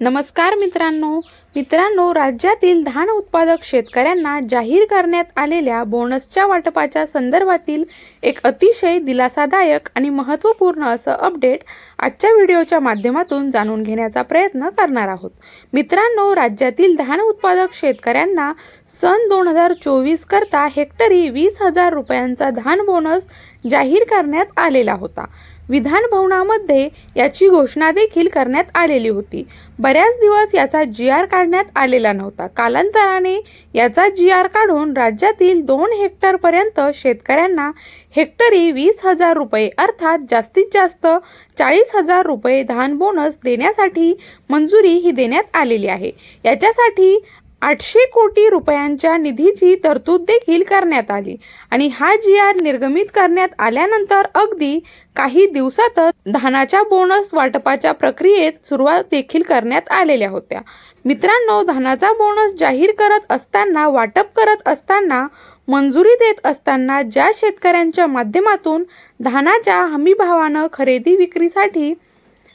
नमस्कार मित्रांनो. मित्रांनो राज्यातील धान उत्पादक शेतकऱ्यांना जाहीर करण्यात आलेल्या बोनसच्या वाटपाच्या संदर्भातील एक अतिशय दिलासादायक आणि महत्त्वपूर्ण असं अपडेट आजच्या व्हिडिओच्या माध्यमातून जाणून घेण्याचा प्रयत्न करणार आहोत. मित्रांनो राज्यातील धान उत्पादक शेतकऱ्यांना सन दोन हजार चोवीस करता हेक्टरी वीस हजार रुपयांचा धान बोनस जाहीर करण्यात आलेला होता. विधानभवनामध्ये याची घोषणा देखील करण्यात आलेली होती. बऱ्याच दिवस याचा जी आर काढण्यात आलेला नव्हता. कालांतराने याचा जी आर काढून राज्यातील दोन हेक्टरपर्यंत शेतकऱ्यांना हेक्टरी वीस हजार रुपये अर्थात जास्तीत जास्त चाळीस हजार रुपये धान बोनस देण्यासाठी मंजुरी ही देण्यात आलेली आहे. याच्यासाठी आठशे कोटी रुपयांच्या निधीची तरतूद देखील करण्यात आली. आणि हा जी आर निर्गमित करण्यात आल्यानंतर अगदी काही दिवसातच धानाच्या बोनस वाटपाच्या प्रक्रियेत सुरुवात देखील करण्यात आलेल्या होत्या. मित्रांनो धानाचा बोनस जाहीर करत असताना वाटप करत असताना मंजुरी देत असताना ज्या शेतकऱ्यांच्या माध्यमातून धानाच्या हमीभावानं खरेदी विक्रीसाठी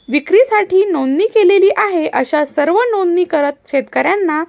विक्रीसाठी नोंदणी केलेली आहे अशा सर्व नोंदणी करत शेतकऱ्यांना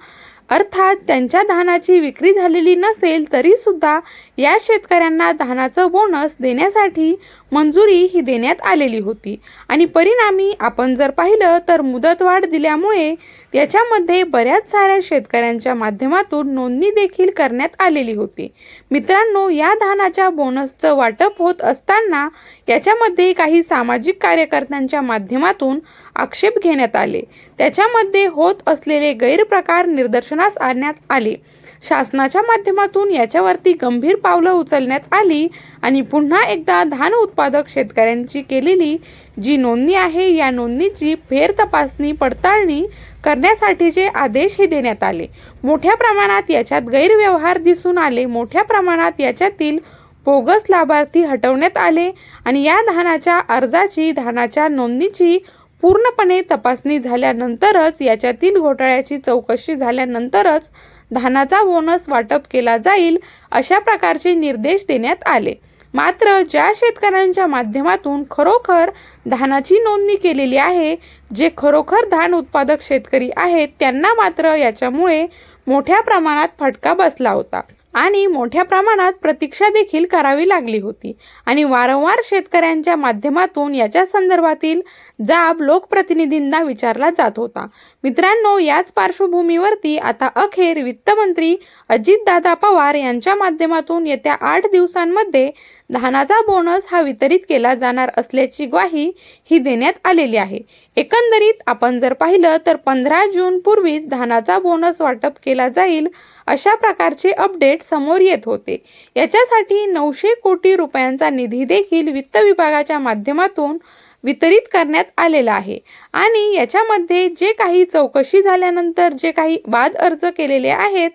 अर्थात त्यांच्या धानाची विक्री झालेली नसेल तरीसुद्धा या शेतकऱ्यांना धानाचं बोनस देण्यासाठी मंजुरी ही देण्यात आलेली होती. आणि परिणामी आपण जर पाहिलं तर मुदतवाढ दिल्यामुळे याच्यामध्ये बऱ्याच साऱ्या शेतकऱ्यांच्या माध्यमातून नोंदणी देखील करण्यात आलेली होती. मित्रांनो या धानाच्या बोनसचं वाटप होत असताना याच्यामध्ये काही सामाजिक कार्यकर्त्यांच्या माध्यमातून आक्षेप घेण्यात आले. त्याच्यामध्ये होत असलेले गैरप्रकार निदर्शनास आणण्यात आले. शासनाच्या माध्यमातून याच्यावरती गंभीर पावलं उचलण्यात आली आणि पुन्हा एकदा धान उत्पादक शेतकऱ्यांची केलेली जी नोंदणी आहे या नोंदणीची फेर तपासणी पडताळणी करण्यासाठीचे आदेशही देण्यात आले. मोठ्या प्रमाणात याच्यात गैरव्यवहार दिसून आले. मोठ्या प्रमाणात याच्यातील बोगस लाभार्थी हटवण्यात आले आणि या धानाच्या अर्जाची धानाच्या नोंदणीची पूर्णपणे तपासणी झाल्यानंतरच याच्यातील घोटाळ्याची चौकशी झाल्यानंतरच धानाचा बोनस वाटप केला जाईल अशा प्रकारचे निर्देश देण्यात आले. मात्र ज्या शेतकऱ्यांच्या माध्यमातून खरोखर धानाची नोंदणी केलेली आहे जे खरोखर धान उत्पादक शेतकरी आहेत त्यांना मात्र याच्यामुळे मोठ्या प्रमाणात फटका बसला होता. आणि मोठ्या प्रमाणात प्रतीक्षा देखील करावी लागली होती. आणि वारंवार शेतकऱ्यांच्या माध्यमातून याच्या संदर्भातील जाब लोकप्रतिनिधींना विचारला जात होता. मित्रांनो याच पार्श्वभूमीवरती आता अखेर वित्तमंत्री अजितदादा पवार यांच्या माध्यमातून येत्या आठ दिवसांमध्ये धानाचा बोनस हा वितरित केला जाणार असल्याची ग्वाही ही देण्यात आलेली आहे. एकंदरीत आपण जर पाहिलं तर पंधरा जून पूर्वीच धानाचा बोनस वाटप केला जाईल अशा प्रकारचे अपडेट समोर येत होते. याच्यासाठी नऊशे कोटी रुपयांचा निधी देखील वित्त विभागाच्या माध्यमातून वितरित करण्यात आलेला आहे. आणि याच्यामध्ये जे काही चौकशी झाल्यानंतर जे काही बाद अर्ज केलेले आहेत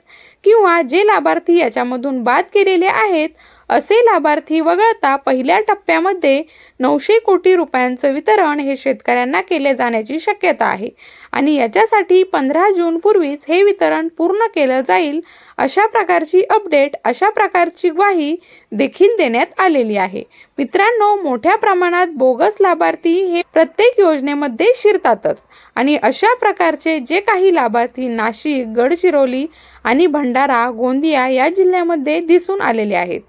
किंवा जे लाभार्थी याच्यामधून बाद केलेले आहेत असे लाभार्थी वगळता पहिल्या टप्प्यामध्ये नऊशे कोटी रुपयांचं वितरण हे शेतकऱ्यांना केले जाण्याची शक्यता आहे. आणि याच्यासाठी पंधरा जूनपूर्वीच हे वितरण पूर्ण केलं जाईल अशा प्रकारची अपडेट अशा प्रकारची ग्वाही देखील देण्यात आलेली आहे. मित्रांनो मोठ्या प्रमाणात बोगस लाभार्थी हे प्रत्येक योजनेमध्ये शिरतातच. आणि अशा प्रकारचे जे काही लाभार्थी नाशिक गडचिरोली आणि भंडारा गोंदिया या जिल्ह्यामध्ये दिसून आलेले आहेत.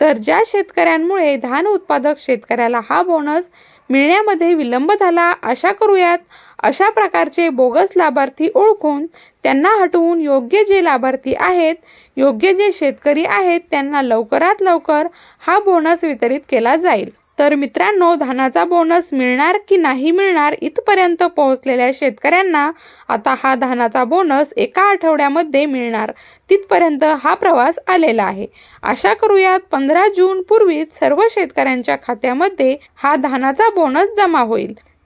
तर ज्या शेतकऱ्यांमुळे धान उत्पादक शेतकऱ्याला हा बोनस मिळण्यामध्ये विलंब झाला आशा करूयात. अशा प्रकारचे बोगस लाभार्थी ओळखून त्यांना हटवून योग्य जे लाभार्थी आहेत योग्य जे शेतकरी आहेत त्यांना लवकरात लवकर हा बोनस वितरित केला जाईल. तर मित्रांनो धानाचा बोनस मिळणार की नाही मिळणार इथपर्यंत पोहोचलेल्या शेतकऱ्यांना आता हा धानाचा बोनस एका आठवड्यामध्ये मिळणार. तिथपर्यंत हा प्रवास आलेला आहे. आशा करूयात पंधरा जून पूर्वीच सर्व शेतकऱ्यांच्या खात्यामध्ये हा धानाचा बोनस जमा होईल.